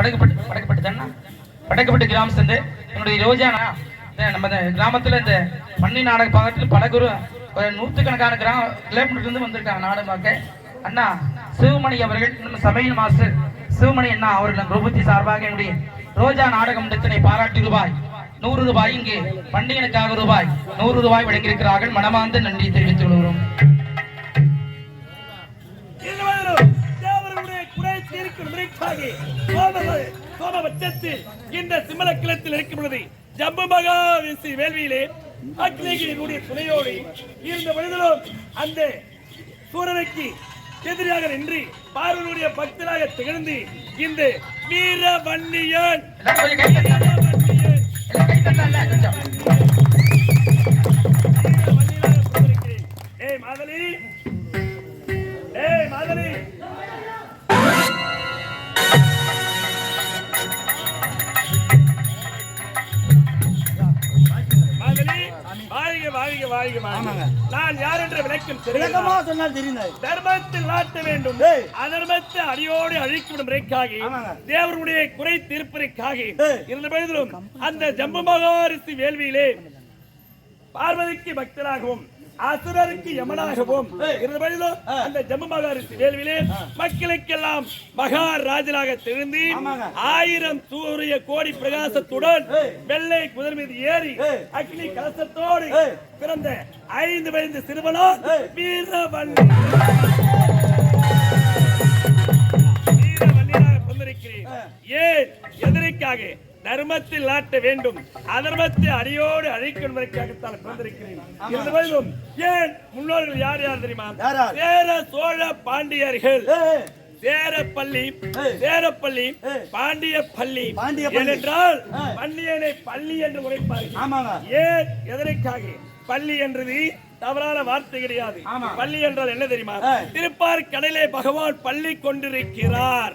வடக்குப்பட்டு கிராமம் சேர்ந்து என்னுடைய ரோஜானா நம்ம இந்த கிராமத்துல இந்த பண்ணி நாடக பாகத்தில் பல குரு ஒரு நூற்றுக்கணக்கான கிராம கிலோமீட்டர் இருந்து வந்திருக்காங்க நாடகம் பார்க்க. அண்ணா சிவமணி அவர்கள் நம்ம சமையல் மாஸ்டர் சிவமணி அண்ணா அவர்கள் ரூபத்தி சார்பாக என்னுடைய ரோஜா நாடகம் நிறுத்தனை பாராட்டி ரூபாய். நூறு ரூபாய் இங்கு பண்டிகனுக்காக ரூபாய். நூறு ரூபாய் வழங்கியிருக்கிறார்கள். மனமார்ந்த நன்றி தெரிவித்துக் கொள்கிறோம். சோமபட்சத்தில் இந்த சிம்மல கிளத்தில் இருக்கும் பொழுது ஜம்பு மகாவிசி வேள்வியிலே அக்னிகிரியினுடைய துணையோடு இருந்த பொழுதிலும் அந்த சூரனுக்கு எதிராக நின்று பார்வனுடைய பக்தராக திகழ்ந்து இந்த வீர வன்னியன் ஏ மாதலி. நான் யார் என்ற விளக்கம் தெரியும் சொன்னால் தெரியுது தர்மத்தில் நாட்ட வேண்டும். அதர்மத்தை அடியோடு முறைக்காக ஆமாங்க. தேவருடைய குறை தீர்ப்பதற்காக. இருந்த பொழுதிலும் அந்த ஜம்பு மகாரிசி வேள்வியிலே பார்வதிக்கு பக்தராகவும் அசுரருக்கு யமனாகவும் இருந்த பொழுதிலும் அந்த ஜம்பு மகாரிசி வேள்வியிலே மக்களுக்கெல்லாம் மகாராஜனாக ஆமாங்க. ஆயிரம் சூரிய கோடி பிரகாசத்துடன். வெள்ளை குதிரை மீது ஏறி. அக்னி கலசத்தோடு. பிறந்த ஐந்து வயது சிறுவனோ ஏய். வீரவல்லி வீரவல்லியாக பிறந்திருக்கிறேன் ஏன் எதற்காக தர்மத்தில் நாட்ட வேண்டும். அதர்மத்தை அடியோடு அழிக்கும் என்பதற்காகத்தான் பிறந்திருக்கிறேன். ஏன்? முன்னோர்கள் யார் யார் தெரியுமா? சேர சோழ பாண்டியர்கள். சேரப்பள்ளி. சேரப்பள்ளி. பாண்டிய பள்ளி. ஏய். பள்ளியனை பள்ளி என்று உரைப்பார்கள் ஏன் எதற்காக? பள்ளி என்றது தவறான வார்த்தை கிடையாது. பள்ளி என்றால் என்ன தெரியுமா. திருப்பார் கடலே பகவான் பள்ளி கொண்டிருக்கிறார்.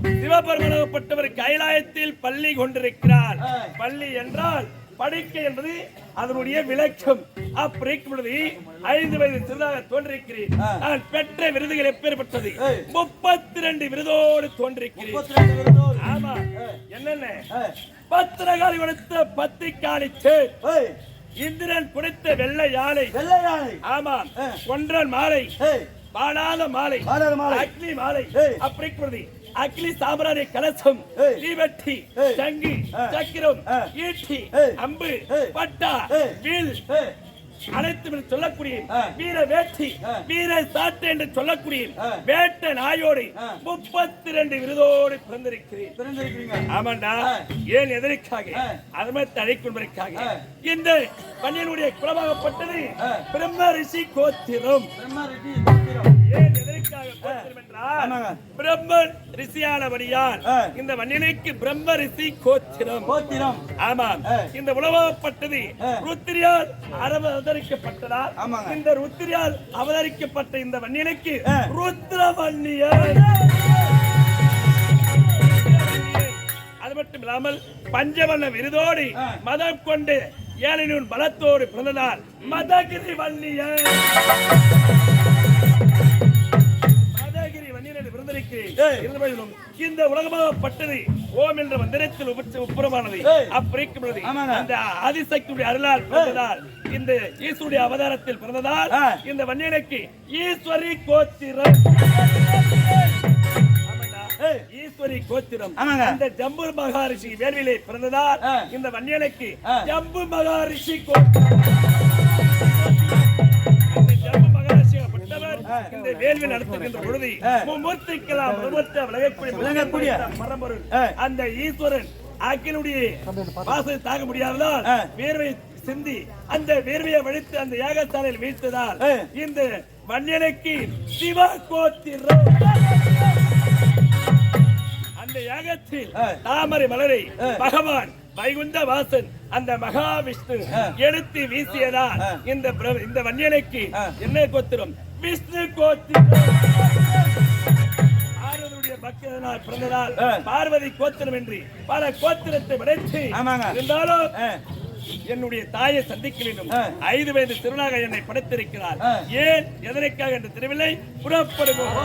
சிவபெருமானப்பட்டவர் கைலாயத்தில் பள்ளி கொண்டிருக்கிறார். பள்ளி என்றால் படிக்கை என்பது அதனுடைய விளக்கம். அப்படிக்கும் பொழுது ஐந்து வயது சிறிதாக தோன்றிருக்கிறேன். நான் பெற்ற விருதுகள் எப்பேற்பட்டது. முப்பத்தி ரெண்டு விருதோடு தோன்றிருக்கிறேன். ஆமா. என்னென்ன? பத்திரகாளி கொடுத்த பத்திக்காளி சேர். இந்திரன் குடித்த வெள்ளை யானை வெள்ளை யானை. ஆமா. கொன்றன் மாலை. பாடாத மாலை. அக்னி மாலை. அப்படி அக்னி சாம்பராணி கலசம். தீவட்டி. சங்கி. சக்கிரம். ஈட்டி. அம்பு. பட்டா. வில் ஏய், அனைத்து சொல்லக்கூடிய. வீர வேட்டி. வீர சாட்டு என்று சொல்லக்கூடிய. வேட்ட நாயோடு. முப்பத்தி ரெண்டு விருதோடு பிறந்திருக்கிறேன். ஆமாண்டா. ஏன் எதற்காக அழைக்கொள்வதற்காக ஏய். இந்த பள்ளியினுடைய குலமாகப்பட்டது. பிரம்ம ரிஷி கோத்திரம் பிரம்மா ரெட்டி கோத்திரம். ஏன் எதற்காக கோத்திரம் என்றால் ஆமாங்க. பிரம்மன் ரிஷியானபடியால். இந்த மண்ணினைக்கு பிரம்ம ரிஷி கோத்திரம் கோத்திரம். ஆமாம். இந்த உலகப்பட்டது. ருத்திரியால் அவதரிக்கப்பட்டதால். இந்த ருத்திரியால் அவதரிக்கப்பட்ட இந்த வன்னியனுக்கு ஏய். ருத்ரவன்னியன் அது மட்டும் இல்லாமல் பஞ்சவண்ண விருதோடு. மதம் கொண்டு ஏழையின் பலத்தோடு பிறந்ததால் மதகிரி வன்னியன் இருந்தபோதிலும் இந்த உலகமாகப்பட்டது ஓம் என்ற மந்திரத்தில் உப- உப்புறமானது ஆமாங்க. அந்த ஆதிசக்தியுடைய அருளால் பிறந்ததால் இந்த ஈஸ்வருடைய அவதாரத்தில் பிறந்ததால். இந்த வன்னியனுக்கு ஈஸ்வரி கோத்திரம். ஈஸ்வரி கோத்திரம். அந்த ஜம்பு மகாரிஷி வேள்வியிலே பிறந்ததால். இந்த வன்னியனுக்கு. ஜம்பு மகாரிஷி கோத்திரம் இந்த வேள்வி நடத்துகின்ற பொழுது விலகக்கூடிய விளங்கக்கூடிய. ஏய். அந்த ஈஸ்வரன் அக்கினுடைய வாசலை தாங்க முடியாததால். வேர்வை சிந்தி அந்த வேர்வையை வழித்து அந்த யாகசாலையில் வீழ்த்ததால். இந்த வன்னியனுக்கு சிவ கோத்திரம் அந்த யாகத்தில். தாமரை மலரை. பகவான் வைகுண்ட வாசன் அந்த மகாவிஷ்ணு. எடுத்து வீசியதால். இந்த இந்த வன்னியனுக்கு. என்ன கோத்திரம் விஷ்ணு கோத்திரம் பக்தனால் பிறந்ததால். பார்வதி கோத்திரம் என்று பல கோத்திரத்தை படைத்து ஆமாங்க. இருந்தாலும் என்னுடைய தாயை சந்திக்க வேண்டும். ஐந்து வயது திருநாக என்னை படைத்திருக்கிறார். ஏன் எதற்காக என்று தெரியவில்லை புறப்படுவோம்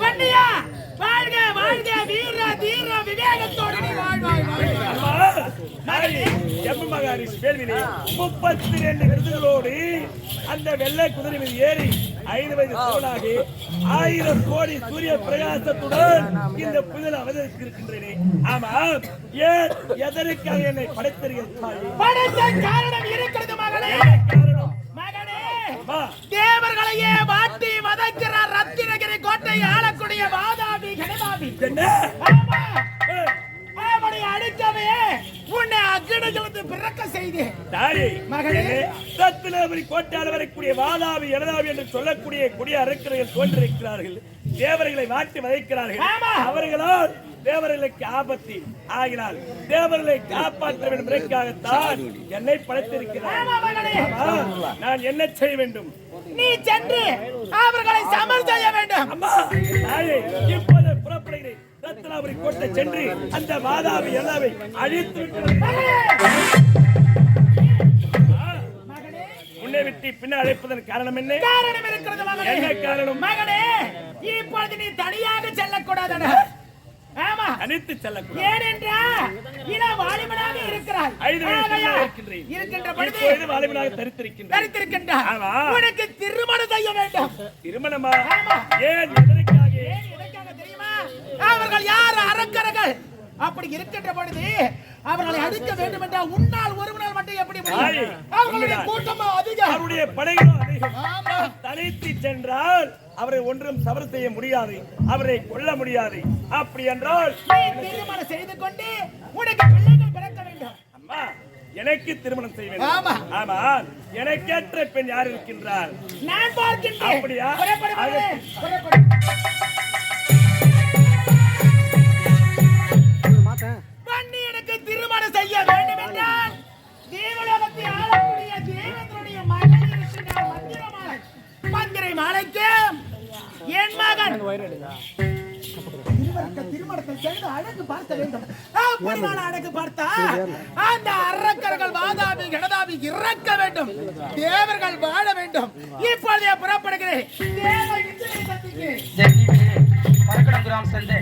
வண்டியா? வாழ்க வாழ்க வீர தீர விவேகத்தோடு நீ வாழ் வாழ் வாழ். அம்மா, நாளை எம்ம மகாரிஷி வேள்வியிலே முப்பத்தி ரெண்டு விருதுகளோடு அந்த வெள்ளை குதிரை மீது ஏறி ஐந்து வயது சிவனாகி ஆயிரம் கோடி சூரிய பிரகாசத்துடன் இந்த புயல் அவதரித்திருக்கின்றேனே. ஆமா ஏன் எதற்காக என்னை படைத்தீர்கள்? படைத்த காரணம் இருக்கிறது மகனே தேவர்களையே வாட்டி வதைக்கிற ரத்தினகிரி கோட்டை ஆளக்கூடிய வாதாபி ஏய், அவனை அடிக்கவே உன்னை அக்கினிகளுக்கு பிறக்க செய்தேன். மகனே. ரத்தினபுரி கோட்டையால் வரக்கூடிய வாதாபி இடதாபி என்று சொல்லக்கூடிய கொடிய அரக்கர்கள் தோன்றிருக்கிறார்கள். தேவர்களை வாட்டி வதைக்கிறார்கள். அவர்களால் தேவர்களுக்கு ஆபத்து ஆகினால் தேவர்களை காப்பாற்ற வேண்டும். என்பதற்காகத்தான் என்னை படைத்திருக்கிறார். நான் என்ன செய்ய வேண்டும்? நீ சென்று அவர்களை சமர் செய்ய வேண்டும். அம்மா இப்போது புறப்படுகிறேன். ரத்னாபுரி கோட்டை சென்று அந்த வாதாபி எல்லாவை அழித்து முன்னே விட்டு பின்ன அழைப்பதன் காரணம் என்ன? காரணம் இருக்கிறது மகனே என்ன காரணம்? மகனே இப்பொழுது நீ தனியாக செல்லக்கூடாது ஆமா. அனைத்து செல்லக்கூடாது. ஏனென்றா இள வாலிபனாக இருக்கிறாய். ஐந்து இருக்கின்றேன். இருக்கின்ற பொழுது இப்பொழுது வாலிபனாக தரித்திருக்கின்றேன். தரித்திருக்கின்றாய். ஆமா. உனக்கு திருமணம் செய்ய வேண்டும். திருமணமா? ஆமா. ஏன் எதற்காக? ஏன் எதற்காக தெரியுமா? அவர்கள் யார் அரக்கர்கள் அப்படி இருக்கின்ற பொழுது அவர்களை அடிக்க வேண்டும் என்றால் உன்னால் ஒருவனால் மட்டும் எப்படி அவர்களுடைய. கூட்டமா அதிகம். அவருடைய படைகளும் அதிகம். ஆமா. தனித்து சென்றால் அவரை ஒன்றும் தவறு செய்ய முடியாது. அவரை கொல்ல முடியாது. அப்படி என்றால் திருமணம் செய்து கொண்டு உனக்கு பிள்ளைகள் பிறக்க வேண்டும். அம்மா எனக்கு திருமணம் செய்ய வேண்டும். ஆமா. ஆமா எனக்கேற்ற பெண் யார் இருக்கின்றார் நான் பார்க்கின்றேன். அப்படியா? செய்ய வேண்டும் என்றால் தேவலோகத்தை ஆளக்கூடிய தேவேந்திரனுடைய மகன் இருக்கின்றார் மந்திரமாலை மந்திரை மாலைக்கு என் மகன். திருமணத்தை செய்து அழகு பார்க்க வேண்டும். நான் அழகு பார்த்தா அந்த அரக்கர்கள் வாதாபி கணதாபி இறக்க வேண்டும். தேவர்கள் வாழ வேண்டும். இப்பொழுதே புறப்படுகிறேன். தேவ கிராம் சென்று.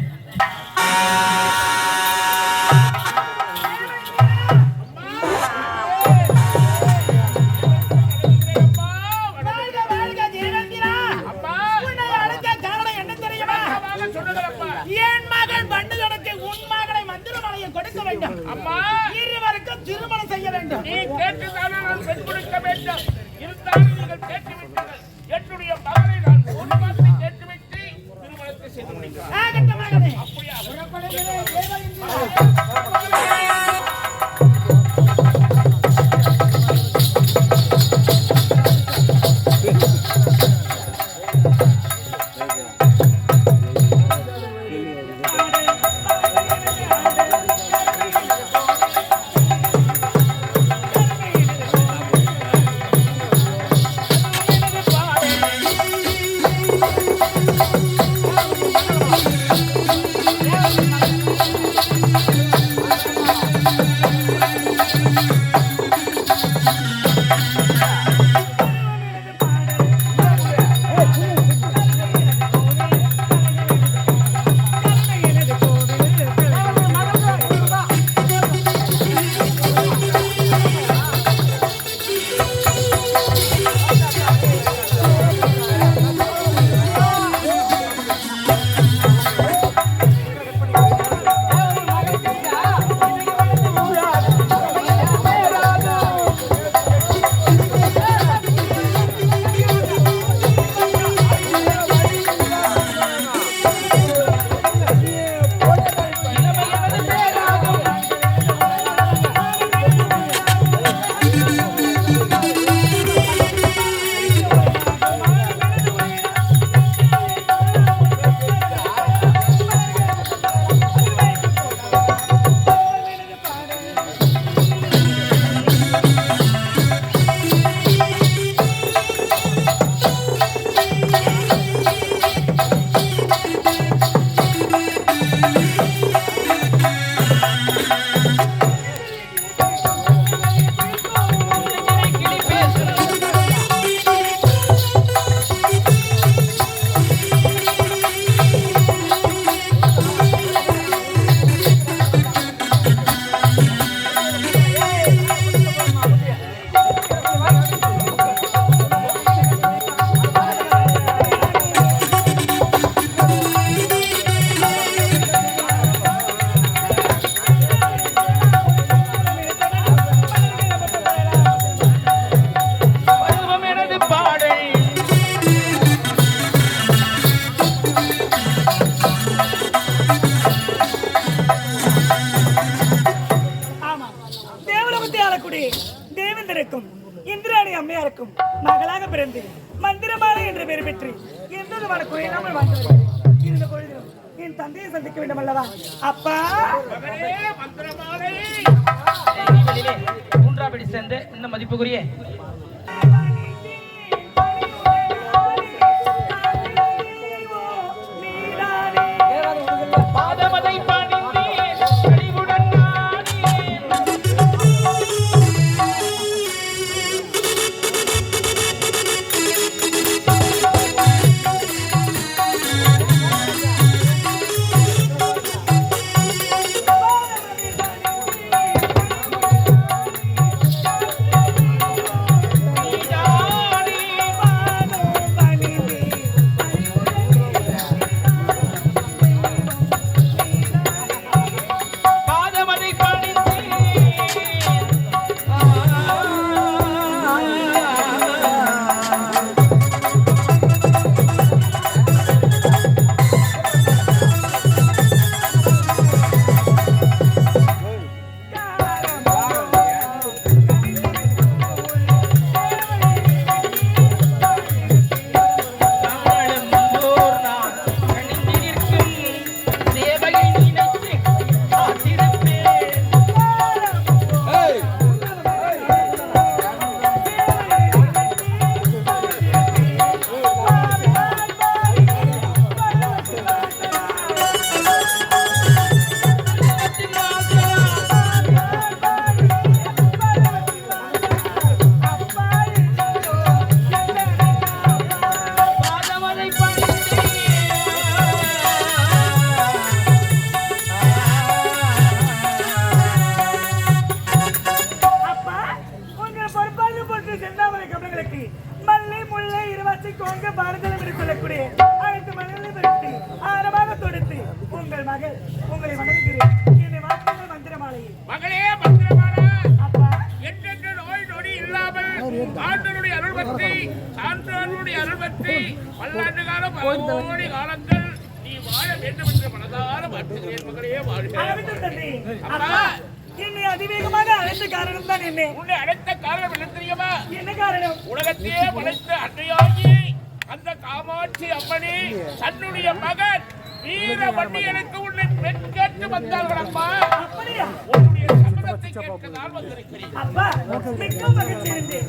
மிக்க மகிழ்ச்சி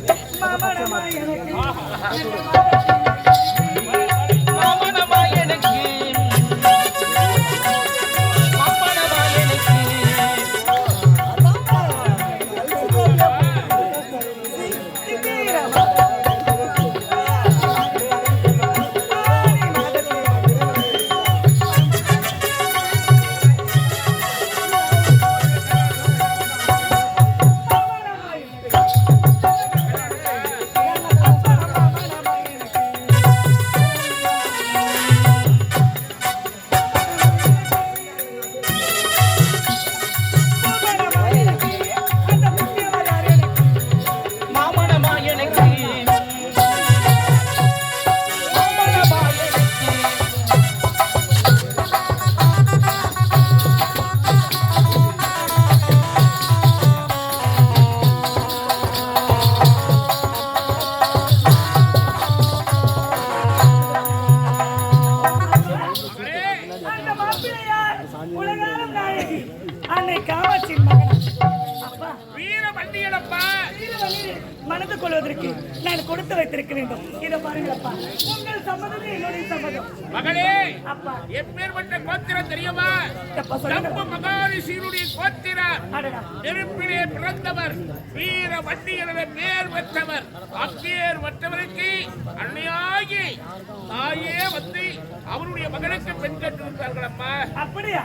மாமனமா எனக்கு.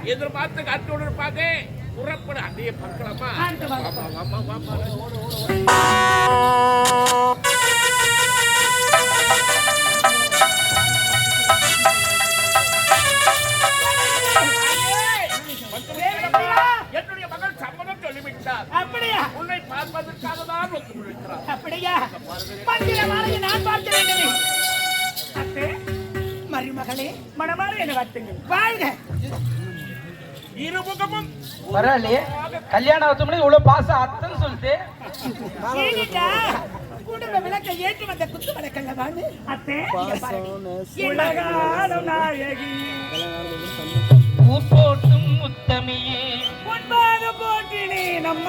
எதிர்பார்த்து கட்டோடு இருப்பாங்க புறப்பட அப்படியே பார்க்கலாமா? வாமா வாமா வாமா ஓடு ஓடு அப்படியா? நான் பார்க்கிறேன் மருமகளே மனமாறு என வார்த்தைகள் வாழ்க. இருமுகமும் பரவாயில்லையே. கல்யாணம் ஆச்சு மணி இவ்வளவு பாசம் அத்தன்னு சொல்லிட்டு. குடும்ப விளக்க ஏற்று வந்த குத்து விளக்கல்லவான்னு அத்தை நாயகி. போட்டும் முத்தமியே. பொன்பாக போட்டினே நம்ம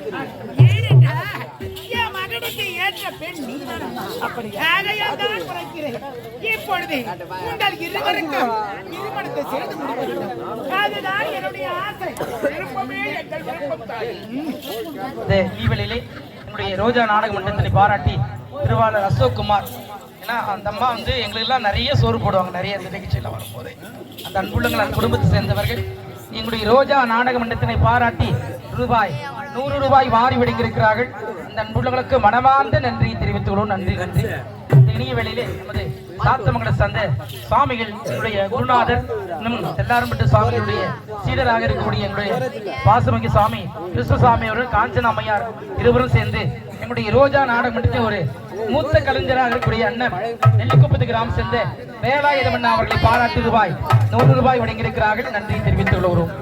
மத்திரமாலை என் மகனுக்கு ஏற்ற பெண் ஆகையால் தான் குறைக்கிறேன் இப்பொழுது உங்கள் இருவருக்கும் திருமணத்தை செய்து அதுதான் என்னுடைய ஆசை. விருப்பமே எங்கள் விருப்பம் தாய். இந்த என்னுடைய ரோஜா நாடக மன்றத்தினை பாராட்டி திருவாளர் அசோக் குமார் ஏன்னா அந்த அம்மா வந்து எங்களுக்கெல்லாம் நிறைய சோறு போடுவாங்க நிறைய இந்த நிகழ்ச்சியில் வரும்போது. அந்த அன்புள்ளங்கள் அந்த குடும்பத்தை சேர்ந்தவர்கள் எங்களுடைய ரோஜா நாடக மன்றத்தினை பாராட்டி ரூபாய் நூறு ரூபாய் வாரி விடுங்கிருக்கிறார்கள் இந்த அன்புள்ளவர்களுக்கு மனமார்ந்த நன்றி தெரிவித்துக் கொள்வோம் நன்றி. நன்றி இனிய வேளையிலே நமது சாத்தமங்கல சந்த சுவாமிகள் என்னுடைய குருநாதர் எல்லாரும் மட்டும் சுவாமிகளுடைய சீடராக இருக்கக்கூடிய எங்களுடைய பாசமிகு சுவாமி கிருஷ்ணசாமி அவர்கள் காஞ்சன அம்மையார் இருவரும் சேர்ந்து எங்களுடைய ரோஜா நாடகம் மன்றத்தை ஒரு மூத்த கலைஞராக இருக்கக்கூடிய அண்ணன் நெல்லிக்குப்பத்து கிராமம் சேர்ந்த வேலாயுதம் அண்ணா அவர்களை பாராட்டு ரூபாய் நூறு ரூபாய் வழங்கியிருக்கிறார்கள். நன்றி தெரிவித்துக் கொள்கிறோம்.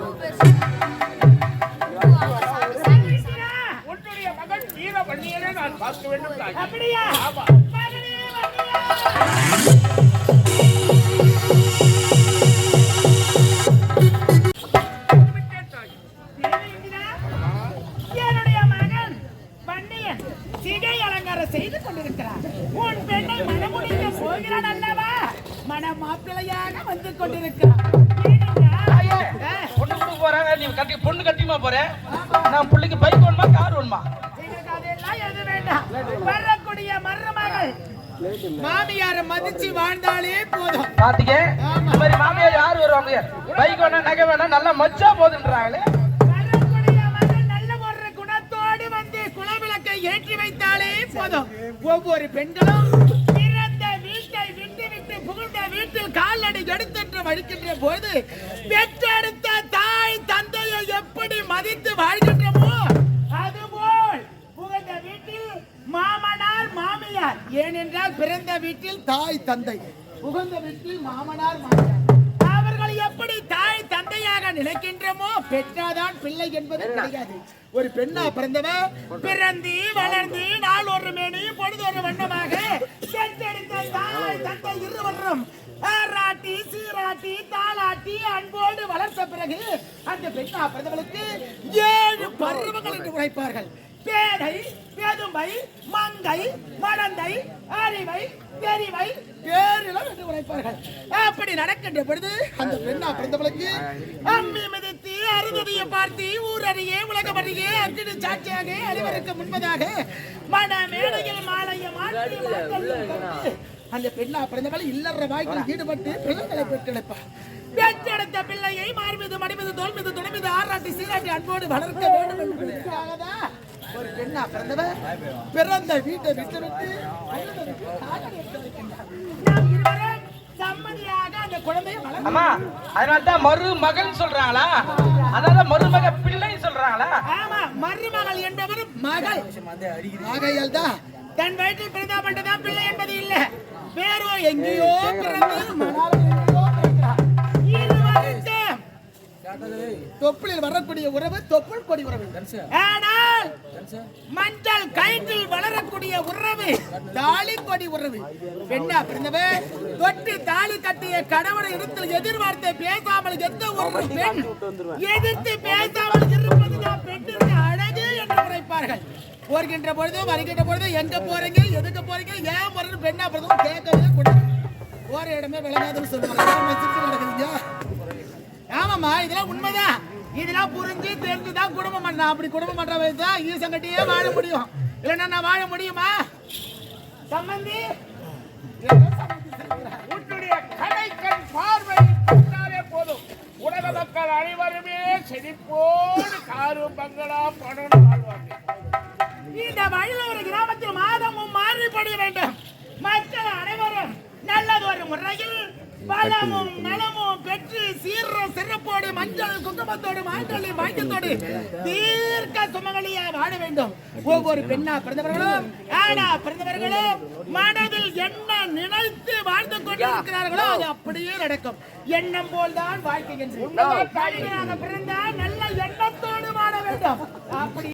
நான் பார்க்க வேண்டும் அப்படியா செய்து கொண்டிருக்கிறார். உன் பெண்ணை மனமுடிக்க போகிறான் அல்லவா? மன மாப்பிள்ளையாக வந்து கொண்டிருக்கிறார். பொண்ணு கொடுக்க போறாங்க. நீ கட்டி பொண்ணு கட்டிமா போற? நான் பிள்ளைக்கு பைக் வேணுமா கார் வேணுமா? வேண்டாம். வரக்கூடிய மருமகள் மாமியார மதிச்சு வாழ்ந்தாலே போதும். பாத்தீங்க இந்த மாதிரி மாமியார் யார் வருவாங்க? பைக் வேணா நகை வேணா நல்லா மச்சா போதுன்றாங்களே. வரக்கூடிய மகள் நல்ல ஒரு குணத்தோடு வந்து குலவிளக்கை ஏற்றி வைத்தாலே போதும். ஒவ்வொரு பெண்களும் பிறந்த வீட்டை விட்டு விட்டு புகுந்த வீட்டில் காலடி எடுத்தென்று வழிக்கின்ற போது பெற்றெடுத்த தாய் தந்தையை எப்படி மதித்து வாழ்கின்றமோ மாமனார் மாமியார். ஏனென்றால் பிறந்த வீட்டில் தாய் தந்தை. புகுந்த வீட்டில் மாமனார் மாமியார். அவர்கள் எப்படி தாய் தந்தையாக நினைக்கின்றமோ பெற்றாதான் பிள்ளை என்பது கிடையாது. ஒரு பெண்ணா பிறந்தவ பிறந்து வளர்ந்து நாள் ஒரு மேனி பொழுது ஒரு வண்ணமாக பெற்றெடுத்த தாய் தந்தை இருவரும் ஆராட்டி சீராட்டி தாளாட்டி அன்போடு வளர்த்த பிறகு அந்த பெண்ணா பிறந்தவளுக்கு ஏழு பருவங்கள் என்று உழைப்பார்கள். பேதை பெதுமை மங்கை மடந்தை அறிவை தெரிவை பேரிலம் என்று உரைப்பார்கள். அப்படி நடக்கின்ற பொழுது அந்த பெண்ணா பிறந்தவளுக்கு அம்மி மிதித்து அருந்ததிய பார்த்து ஊரறியே உலகமறியே அர்ஜுன சாட்சியாக அறிவருக்கு முன்பதாக மன மேடையில் மாலைய அந்த பெண்ணா பிறந்தவள் இல்லற வாய்ப்பில் ஈடுபட்டு பிள்ளைகளை பெற்றெடுப்பார் பெற்றெடுத்த பிள்ளையை மார்மீது மடிமீது மடி மீது தோல் மீது துணை மீது ஆராட்டி சீராட்டி அன்போடு வளர்க்க வேண்டும் என்று ஒரு பெண்ணா பிறந்தவர்? பிறந்த வீட்டை விட்டு விட்டு அண்ணனுக்கு காதல் எடுத்து வைக்கின்றார். நாம் இருவரும் சம்மதியாக அந்த குழந்தையை வளர்க்க அம்மா அதனால தான் மருமகன் சொல்றாங்களா? அதாவது மருமக பிள்ளை சொல்றாங்களா? ஆமா மருமகள் என்பவர் மகள். ஆகையால் தான் தன் வயிற்றில் பிறந்தா மட்டும்தான் பிள்ளை என்பது இல்ல. வேறோ எங்கேயோ தொப்புளில் வரக்கூடிய உறவு தொப்புள் கொடி உறவு. ஆனால் மஞ்சள் கயிற்றில் வளரக்கூடிய உறவு தாலி கொடி உறவு. பெண்ணா பிறந்தவர் தொட்டு தாலி கட்டிய கணவனை இடத்தில் எதிர்பார்த்து பேசாமல் எந்த ஒரு பெண் எதிர்த்து பேசாமல் இருப்பதுதான் பெண்ணின் அழகு என்று உரைப்பார்கள். போர்கின்ற பொழுது வருகின்ற பொழுது எங்க போறீங்க எதுக்கு போறீங்க ஏன் போறீங்க பெண்ணா பிறந்தவங்க கேட்கவே கூடாது. போற இடமே விளங்காதுன்னு சொல்லுவாங்க. உண்மைதான். இதெல்லாம் புரிஞ்சு தெரிஞ்சுதான் குடும்பம் பண்ண. அப்படி குடும்பம் பண்ற வயசு தான் ஈசங்கட்டியே வாழ முடியும். இல்லைன்னா நான் வாழ முடியுமா? சம்பந்தி உன்னுடைய கடை கண் பார்வை போதும். உலக மக்கள் அனைவருமே செழிப்போடு காரு பங்களா பணம் வாழ்வார்கள். இந்த வழியில் ஒரு கிராமத்தில் மாதமும் மாறுபட வேண்டும். மக்கள் அனைவரும் நல்லது ஒரு முறையில் பலமும் நலமும் பெற்று சீர சிறப்போடு மஞ்சள் குங்குமத்தோடு மாங்கல்ய பாக்கியத்தோடு தீர்க்க சுமங்கலியா வாழ வேண்டும். ஒவ்வொரு பெண்ணா பிறந்தவர்களும் ஆனா பிறந்தவர்களும் மனதில் என்ன நினைத்து வாழ்ந்து கொண்டிருக்கிறார்களோ அது அப்படியே நடக்கும். எண்ணம் போல்தான் வாழ்க்கை என்று. பிறந்தால் நல்ல எண்ணத்தோடு வாழ வேண்டும்.